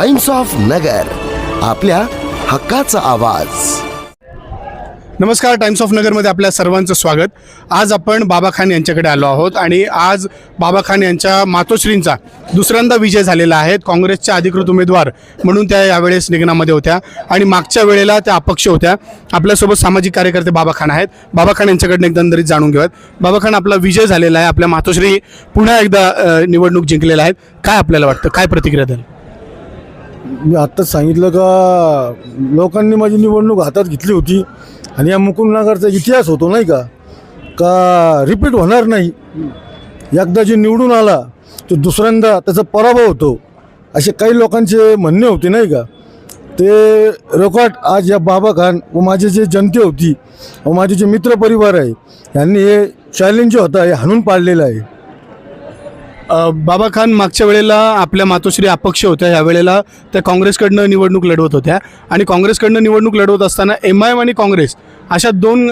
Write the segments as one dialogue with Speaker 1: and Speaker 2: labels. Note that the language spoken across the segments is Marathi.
Speaker 1: टाइम्स ऑफ नगर आपल्या हक्काचा आवाज.
Speaker 2: नमस्कार टाइम्स ऑफ नगरमध्ये आपल्या सर्वांचं स्वागत. आज आपण बाबा खान यांच्याकडे आलो आहोत आणि आज बाबा खान यांच्या मातोश्रींचा दुसऱ्यांदा विजय झालेला आहे. काँग्रेसच्या अधिकृत उमेदवार म्हणून त्या यावेळेस निघण्यामध्ये होत्या आणि मागच्या वेळेला त्या अपक्ष होत्या. आपल्यासोबत सामाजिक कार्यकर्ते बाबा खान आहेत. बाबा खान यांच्याकडनं एकंदरीत जाणून घेऊयात. बाबा खान आपला विजय झालेला आहे. आपल्या मातोश्री पुन्हा एकदा निवडणूक जिंकलेल्या आहेत. काय आपल्याला वाटतं? काय प्रतिक्रिया द्याल?
Speaker 3: मी आत्ताच सांगितलं का लोकांनी माझी निवडणूक हातात घेतली होती आणि या मुकुंदनगरचा इतिहास होतो नाही का का रिपीट होणार नाही. एकदा जे निवडून आला तो दुसऱ्यांदा त्याचा पराभव होतो असे काही लोकांचे म्हणणे होते नाही का. ते रेकॉर्ड आज या बाबा खान व माझे जे जनते होती व माझे जे मित्रपरिवार आहे यांनी हे चॅलेंज जे होता हे हाणून पाडलेलं आहे.
Speaker 2: बाबा खान मागच्या वेळेला आपल्या मातोश्री अपक्ष होत्या या वेळेला त्या काँग्रेसकडनं निवडणूक लढवत होत्या. आणि काँग्रेसकडनं निवडणूक लढवत असताना एम आय एम आणि काँग्रेस अशा दोन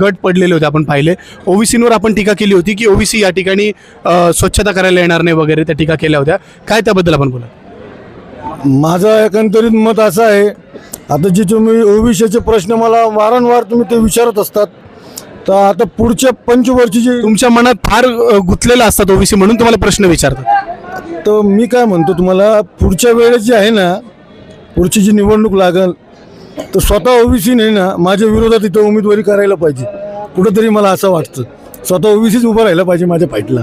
Speaker 2: गट पडलेले होते आपण पाहिले. ओबीसींवर आपण टीका केली होती की ओबीसी या ठिकाणी स्वच्छता करायला येणार नाही वगैरे त्या टीका केल्या होत्या. काय त्याबद्दल आपण बोला
Speaker 3: माझं एकंदरीत मत असं आहे आता जे तुम्ही ओबीसीचे प्रश्न मला वारंवार तुम्ही ते विचारत असतात तर आता पुढच्या पंचवर्षीचे
Speaker 2: तुमच्या मनात फार अ, गुंतलेलं असतात ओबीसी म्हणून तुम्हाला प्रश्न विचारतात.
Speaker 3: तर मी काय म्हणतो तुम्हाला पुढच्या वेळेस जी आहे ना पुढची जी निवडणूक लागल तर स्वतः ओबीसीने ना माझ्या विरोधात इथं उमेदवारी करायला पाहिजे. कुठंतरी मला असं वाटतं. स्वतः ओबीसीच उभं राहायला पाहिजे माझ्या फाईटला.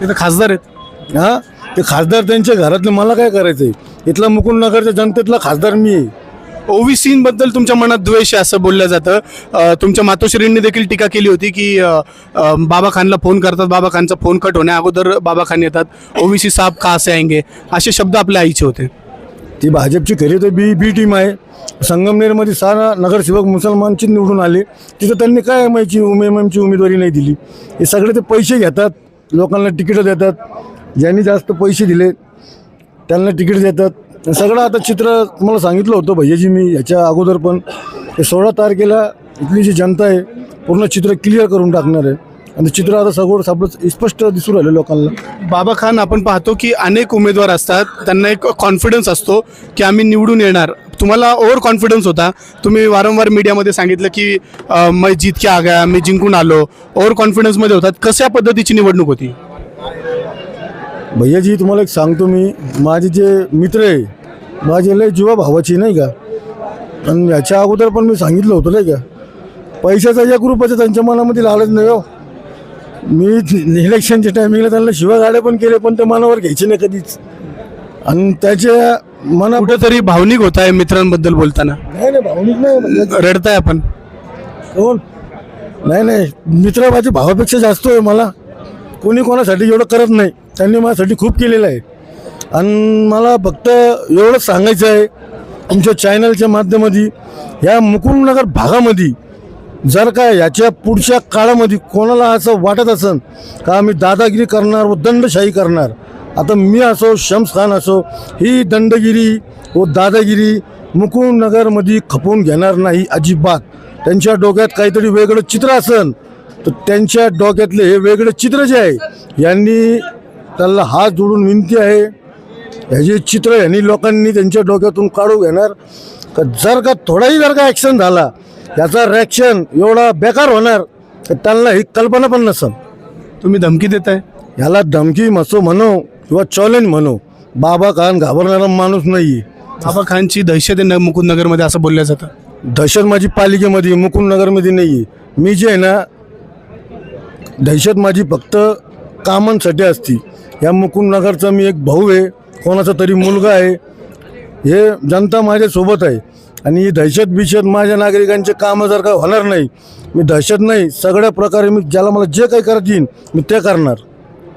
Speaker 2: ते तर खासदार आहेत.
Speaker 3: हां? ते खासदार त्यांच्या घरातले मला काय करायचं आहे इथला मुकुंदनगरच्या जनतेतला खासदार मी आहे.
Speaker 2: ओबीसीबद्दल तुमच्या मनात द्वेष आहे असं बोललं जातं. तुमच्या मातोश्रींनी देखील टीका केली होती की बाबा खानला फोन करतात बाबा खानचा फोन कट होण्या अगोदर बाबा खान येतात. ओबीसी साहेब का असे आएंगे? असे शब्द आपल्या आईचे होते.
Speaker 3: ती भाजपची खरी तर बी बी टीम आहे. संगमनेरमध्ये सारा नगरसेवक मुसलमानची निवडून आले. तिथं त्यांनी काय एम आयची उमे एम एमची उमेदवारी नाही दिली. हे सगळे ते पैसे घेतात. लोकांना तिकीटं देतात. ज्यांनी जास्त पैसे दिले त्यांना तिकीट देतात. सगळं आता चित्र तुम्हाला सांगितलं होतं भैयाजी मी ह्याच्या अगोदर पण सोळा तारखेला इथली जी जनता आहे पूर्ण चित्र क्लिअर करून टाकणार आहे. आणि चित्र आता सगळं सापडं स्पष्ट दिसू राहिलं लोकांना.
Speaker 2: बाबा खान आपण पाहतो की अनेक उमेदवार असतात त्यांना एक कॉन्फिडन्स असतो की आम्ही निवडून येणार. तुम्हाला ओव्हर कॉन्फिडन्स होता. तुम्ही वारंवार मीडियामध्ये सांगितलं की मैं जीत के आ गया मी जिंकून आलो. ओव्हर कॉन्फिडन्समध्ये होतात. कशा पद्धतीची निवडणूक होती?
Speaker 3: भैयाजी तुम्हाला एक सांगतो मी. माझे जे मित्र आहे माझे लय जीवा भावाची नाही का? आणि याच्या अगोदर पण मी सांगितलं होतं नाही का? पैशाचा एक रुपयाचा त्यांच्या मनामध्ये लालच नाही हो. मी इलेक्शनच्या टायमिंगला त्यांना शिवा गाड्या पण केले पण ते मनावर घ्यायचे नाही कधीच. आणि त्याच्या मना
Speaker 2: कुठेतरी भावनिक होत आहे मित्रांबद्दल बोलताना.
Speaker 3: नाही नाही भावनिक नाही.
Speaker 2: रडताय आपण.
Speaker 3: कोण? नाही नाही मित्र माझ्या भावापेक्षा जास्त आहे मला. कोणी कोणासाठी एवढं करत नाही. त्यांनी माझ्यासाठी खूप केलेलं आहे. आणि मला फक्त एवढंच सांगायचं आहे तुमच्या चॅनलच्या माध्यमाती या मुकुंदनगर भागामध्ये जर का याच्या पुढच्या काळामध्ये कोणाला असं वाटत असेल का आम्ही दादागिरी करणार व दंडशाही करणार आता मी असो शम्स खान असो ही दंडगिरी व दादागिरी मुकुंदनगरमध्ये खपवून घेणार नाही अजिबात. त्यांच्या डोक्यात काहीतरी वेगळं चित्र असेल तर त्यांच्या डोक्यातले हे वेगळं चित्र जे आहे यांनी त्याला हात जोडून विनंती आहे. ह्याचे चित्र यांनी लोकांनी त्यांच्या डोक्यातून काढू घेणार. का जर का थोडाही जर का ॲक्शन झाला याचा रिॲक्शन एवढा बेकार होणार तर त्यांना ही कल्पना पण नसेल.
Speaker 2: तुम्ही धमकी देताय?
Speaker 3: ह्याला धमकी मसो म्हणो किंवा चॅलेंज म्हणो बाबा खान घाबरणारा माणूस नाही
Speaker 2: बाबा खानची दहशत आहे न- मुकुंदनगरमध्ये असं बोललं जातं.
Speaker 3: दहशत माझी पालिकेमध्ये मुकुंदनगरमध्ये नाही आहे मी जे आहे ना दहशत माझी फक्त कामांसाठी असती. या मुकुंदनगरचा मी एक भाऊ आहे. कोणाचा तरी मुलगा आहे. हे जनता माझ्यासोबत आहे. आणि ही दहशत बिशत माझ्या नागरिकांचे कामं जर का होणार नाही. मी दहशत नाही. सगळ्या प्रकारे मी ज्याला मला जे काही करत येईल मी ते करणार.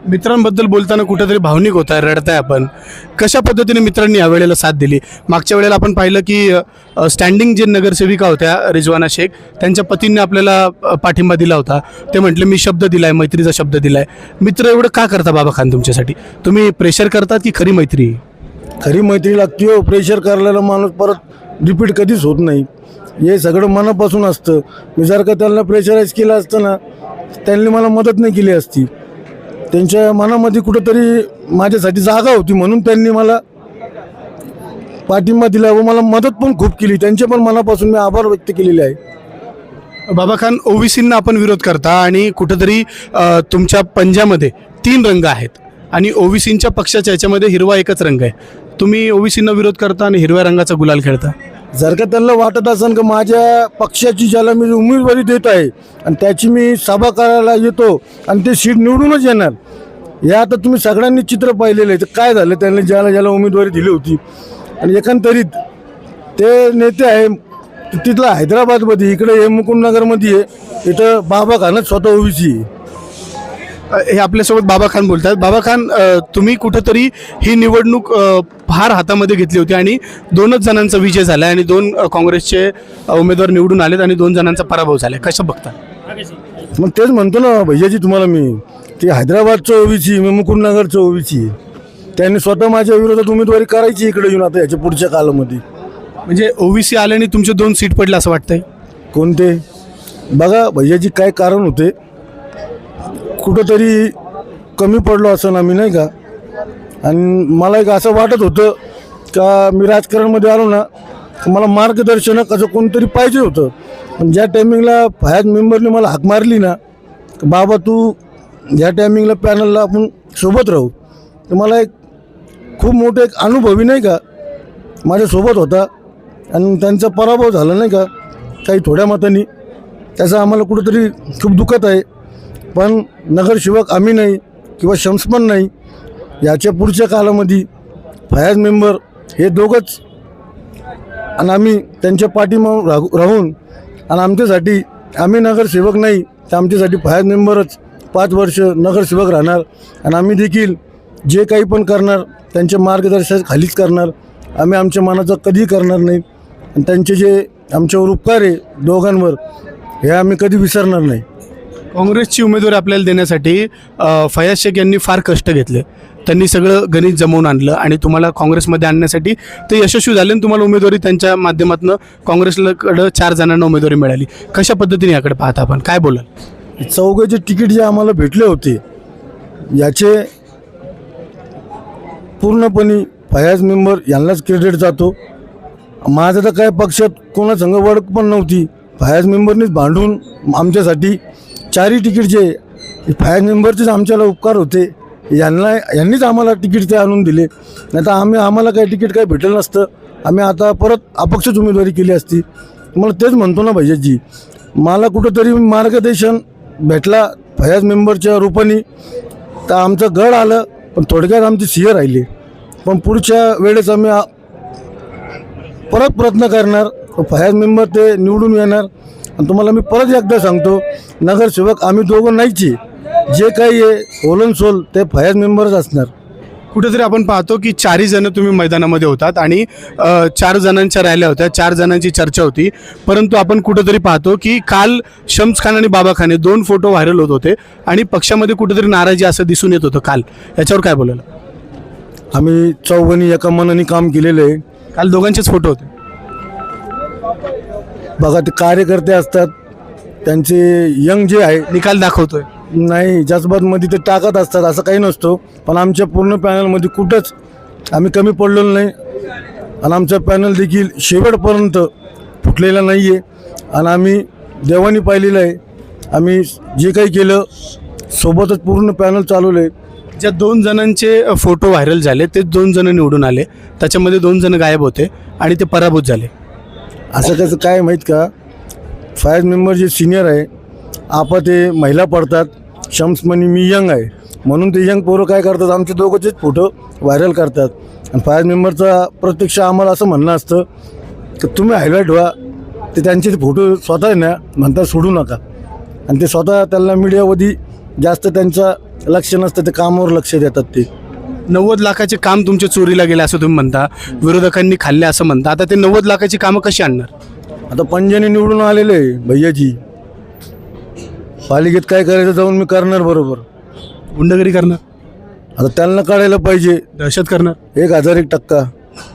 Speaker 2: मित्रांबद्दल बोलताना कुठेतरी भावनिक होत आहे रडताय आपण. कशा पद्धतीने मित्रांनी यावेळेला साथ दिली? मागच्या वेळेला आपण पाहिलं की अ, स्टँडिंग जे नगरसेविका होत्या रिजवाना शेख त्यांच्या पतींनी आपल्याला अ, पाठिंबा दिला होता. ते म्हटले मी शब्द दिलाय मैत्रीचा शब्द दिलाय. मित्र एवढं का करता बाबा खान तुमच्यासाठी? तुम्ही प्रेशर करतात की खरी मैत्री?
Speaker 3: खरी मैत्री लागते हो. प्रेशर करायला माणूस परत रिपीट कधीच होत नाही. हे सगळं मनापासून असतं. मी जर का त्यांना प्रेशराईज केलं असतं ना त्यांनी मला मदत नाही केली असती. त्यांच्या मनामध्ये कुठंतरी माझ्यासाठी जागा होती म्हणून त्यांनी मला पाठिंबा दिला व मला मदत पण खूप केली. त्यांचे पण मनापासून मी आभार व्यक्त केलेले आहे.
Speaker 2: बाबा खान ओबीसींना आपण विरोध करता आणि कुठंतरी अ, तुमच्या पंजामध्ये तीन रंग आहेत आणि ओबीसींच्या पक्षाच्या याच्यामध्ये हिरवा एकच रंग आहे. तुम्ही ओबीसींना विरोध करता आणि हिरव्या रंगाचा गुलाल खेळता.
Speaker 3: जर का त्यांना वाटत असेल का माझ्या पक्षाची ज्याला मी उमेदवारी देत आहे आणि त्याची मी सभा करायला येतो आणि ते सीट निवडूनच येणार हे आता तुम्ही सगळ्यांनी चित्र पाहिलेलं आहे. तर काय झालं? त्यांनी ज्याला ज्याला उमेदवारी दिली होती. आणि एकंदरीत ते नेते आहे तिथलं हैदराबादमध्ये इकडे हे मुकुंदनगरमध्ये आहे. इथं बाबा खानच स्वतः ओबीसी आहे.
Speaker 2: हे आपल्यासोबत बाबा खान बोलतात. बाबा खान तुम्ही कुठंतरी ही निवडणूक फार हातामध्ये घेतली होती आणि दोनच जणांचा विजय झाला आणि दोन काँग्रेसचे उमेदवार निवडून आलेत आणि दोन जणांचा पराभव झाला कसं बघता?
Speaker 3: मग तेच म्हणतो ना भैयाजी तुम्हाला मी. की हैदराबादचं ओबीसी मी मुकुंदनगरचं ओबीसी. त्यांनी स्वतः माझ्या विरोधात उमेदवारी करायची इकडे येऊन आता याच्या पुढच्या कालामध्ये.
Speaker 2: म्हणजे ओबीसी आल्याने तुमचे दोन सीट पडले असं वाटतंय?
Speaker 3: कोणते? बघा भैयाजी काय कारण होते? कुठंतरी कमी पडलो असं ना मी नाही का? आणि मला एक असं वाटत होतं का मी राजकारणमध्ये आलो ना तर मला मार्गदर्शनक असं कोणतरी पाहिजे होतं. पण ज्या टायमिंगला फयाज मेंबरने मला हाक मारली ना बाबा तू ज्या टायमिंगला पॅनलला आपण सोबत राहू तर मला एक खूप मोठं एक अनुभवी नाही का माझ्यासोबत होता. आणि त्यांचा पराभव झाला नाही का काही थोड्या मतानी. त्याचा आम्हाला कुठंतरी खूप दुखत आहे. पण नगरसेवक आम्ही नाही किंवा शम्स नाही याच्या पुढच्या कालामध्ये फयाज मेंबर हे दोघंच आणि आम्ही त्यांच्या पाठीमागून राहू राहून आणि आमच्यासाठी आम्ही नगरसेवक नाही तर आमच्यासाठी फयाज मेंबरच पाच वर्ष नगरसेवक राहणार. आणि आम्ही देखील जे काही पण करणार त्यांच्या मार्गदर्शनाखालीच करणार. आम्ही आमच्या मनाचं कधीही करणार नाही. आणि त्यांचे जे आमच्यावर उपकार आहे दोघांवर हे आम्ही कधी विसरणार नाही.
Speaker 2: काँग्रेसची उमेदवारी आपल्याला देण्यासाठी फयाज शेख यांनी फार कष्ट घेतले. त्यांनी सगळं गणित जमवून आणलं आणि तुम्हाला काँग्रेसमध्ये आणण्यासाठी ते यशस्वी झाले आणि तुम्हाला उमेदवारी त्यांच्या माध्यमातून काँग्रेसकडं चार जणांना उमेदवारी मिळाली. कशा पद्धतीने याकडे पाहता आपण? काय बोलाल?
Speaker 3: चौघाचे तिकीट जे आम्हाला भेटले होते याचे पूर्णपणे फयाज मेंबर यांनाच क्रेडिट जातो. माझं तर काय पक्षात कोणासंग वडक पण नव्हती. फयाज मेंबरनीच भांडून आमच्यासाठी चारी तिकीट जे हे मेंबरचेच आमच्याला उपकार होते यांना यांनीच आम्हाला तिकीट ते आणून दिले. नाही तर आम्ही आम्हाला काही तिकीट काही भेटलं नसतं. आम्ही आता परत अपक्षच उमेदवारी केली असती. मला तेच म्हणतो ना भैयाजी मला कुठंतरी मार्गदर्शन भेटला फयाज मेंबरच्या रूपाने. तर आमचं गड आलं पण थोडक्यात आमची सिंह राहिली. पण पुढच्या वेळेस आम्ही परत प्रयत्न करणार फयाज मेंबर ते निवडून येणार. आणि तुम्हाला मी परत एकदा सांगतो नगरसेवक आम्ही दोघं नाहीच. जे काही आहे ओलन सोल ते फयाज मेंबरच असणार.
Speaker 2: कुठेतरी आपण पाहतो की चारही जण तुम्ही मैदानामध्ये होतात आणि अ, चार जणांच्या रॅल्या होत्या चार जणांची चर्चा होती. परंतु आपण कुठेतरी पाहतो की काल शम्स खान आणि बाबा खान हे दोन फोटो व्हायरल होत होते आणि पक्षामध्ये कुठेतरी नाराजी असं दिसून येत होतं काल. याच्यावर काय बोलाल?
Speaker 3: आम्ही चौघांनी एका मनाने काम केलेलं आहे.
Speaker 2: काल दोघांचेच फोटो होते.
Speaker 3: बघा ते कार्यकर्ते असतात त्यांचे यंग जे आहे
Speaker 2: निकाल दाखवतोय.
Speaker 3: नाही जज्बातमध्ये ते टाकत असतात असं काही नसतो. पण आमच्या पूर्ण पॅनलमध्ये कुठंच आम्ही कमी पडलेलो नाही. आणि आमचा पॅनल देखील शेवटपर्यंत फुटलेला नाही आहे आणि आम्ही देवानी पाहिलेलं आहे. आम्ही जे काही केलं सोबतच पूर्ण पॅनल चालवलं आहे
Speaker 2: ज्या दोन जणांचे फोटो व्हायरल झाले ते दोन जण निवडून आले. त्याच्यामध्ये दोन जण गायब होते आणि ते पराभूत झाले.
Speaker 3: असं कसं काय माहीत का? फायर मेंबर जे सिनियर आहे आपा ते महिला पडतात. शम्स म्हणे मी यंग आहे. म्हणून ते यंग पोरं काय करतात? आमचे दोघंचेच फोटो व्हायरल करतात. आणि फायर मेंबरचा प्रत्यक्ष आम्हाला असं म्हणणं असतं की तुम्ही हायलाईट व्हा. ते त्यांचे फोटो स्वतः आहे ना म्हणतात सोडू नका. आणि ते स्वतः त्यांना मीडियामध्ये जास्त त्यांचं लक्ष नसतं ते कामावर लक्ष देतात ते.
Speaker 2: नव्वद लाखाचे काम तुमच्या चोरीला गेले असं तुम्ही म्हणता विरोधकांनी खाल्ले असं म्हणता आता ते नव्वद लाखाची कामं कशी आणणार?
Speaker 3: आता पंजाने निवडून आलेले आहे भैयाजी. पालिकेत काय करायचं जाऊन मी करणार बरोबर.
Speaker 2: गुंडगिरी करणार?
Speaker 3: आता त्यांना काढायला पाहिजे.
Speaker 2: दहशत करणार?
Speaker 3: एक हजार एक टक्का.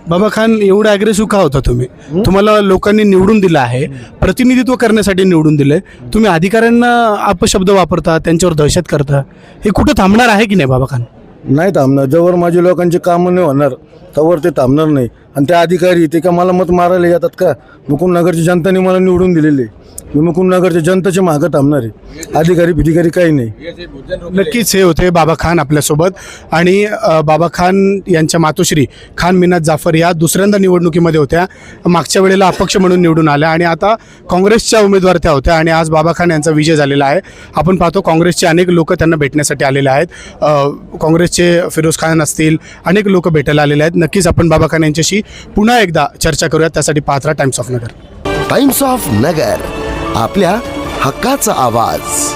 Speaker 2: बाबा खान एवढं अग्रेसिव्ह का होता तुम्ही? तुम्हाला लोकांनी निवडून दिलं आहे प्रतिनिधित्व करण्यासाठी निवडून दिलंय. तुम्ही अधिकाऱ्यांना अपशब्द वापरता त्यांच्यावर दहशत करता. हे कुठं थांबणार आहे की नाही बाबा खान?
Speaker 3: नाही थांबणार. जवळ माझे लोकांचे कामं नाही होणार. तवर ते थांबणार नाही. आणि त्या अधिकारी ते का मला मत मारायला येतात का? मुकुंदनगरची जनताने मला निवडून दिलेले मी मुकुंदनगरच्या जनतेच्या मागं थांबणार आहे. अधिकारी भिधिकारी काही नाही.
Speaker 2: नक्कीच हे होते बाबा खान आपल्यासोबत. आणि अ, बाबा खान यांच्या मातोश्री खान मिनात जाफर या दुसऱ्यांदा निवडणुकीमध्ये होत्या. मागच्या वेळेला अपक्ष म्हणून निवडून आल्या आणि आता काँग्रेसच्या उमेदवार त्या होत्या आणि आज बाबा खान यांचा विजय झालेला आहे. आपण पाहतो काँग्रेसचे अनेक लोक त्यांना भेटण्यासाठी आलेले आहेत. अ, काँग्रेसचे फिरोज खान असतील अनेक लोक भेटायला आलेले आहेत. नक्कीच आपण बाबा खान यांच्याशी पुन्हा एकदा चर्चा करूयात. त्यासाठी पाहत राहा Times of Nagar
Speaker 1: Times of Nagar आपल्या हक्काचा आवाज.